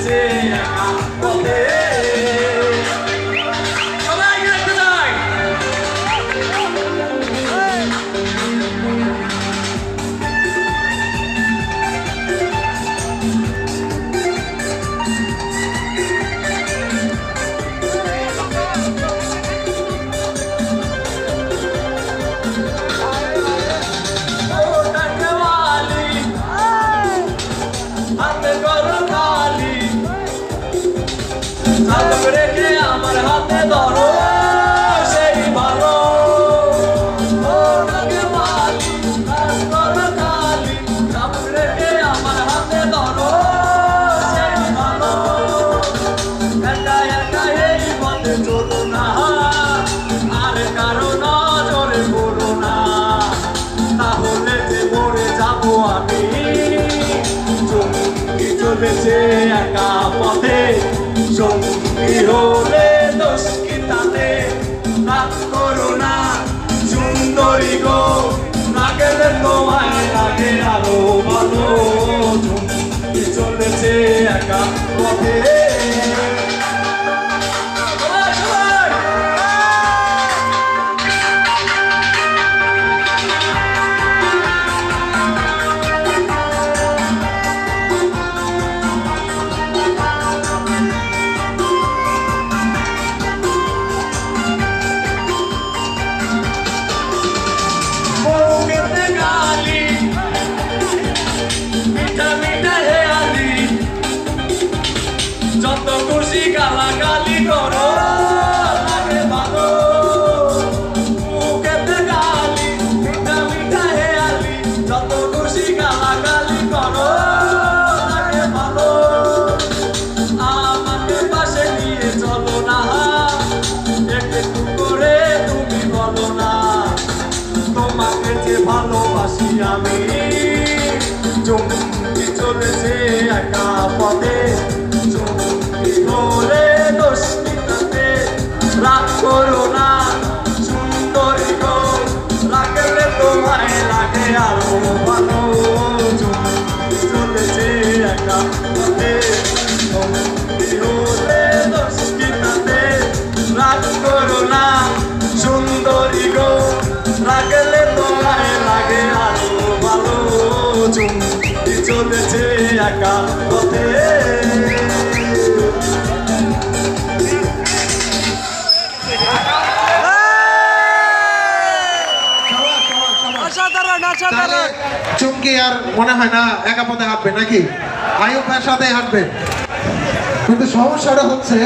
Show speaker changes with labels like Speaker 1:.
Speaker 1: চলেছে একা হাতে ধরো, সেই ভালো। ওটাকে বালি হাতে করো চালক রেখে আমার হাতে ধরো, সেই ভালো। একা একা এই পথে চলো না, আর কারও নজরে পড়ো না। তাহলে যে মরে যাব আমি। সঙ্গী চলেছে একা পথে, সঙ্গী হলে গো না গেলে তোমায় লাগে আরও ভালো। চলেছে একা পথে? ধরে দোষিতাতে রাগ করো না। সুন্দরী গো রাখলে তোমায় লাগে আরও ভালো চলেছে একা পথে হলে দোষিতাতে রাগ করো না। সুন্দরী গো, লাগলে তোমায় লাগে আরও ভালো চলেছে একা পথে।
Speaker 2: তাহলে চুমকি আর মনে হয় না একা পথে হাঁটবে নাকি? আয়ুব ভাইয়ের সাথে হাঁটবে। কিন্তু সমস্যাটা হচ্ছে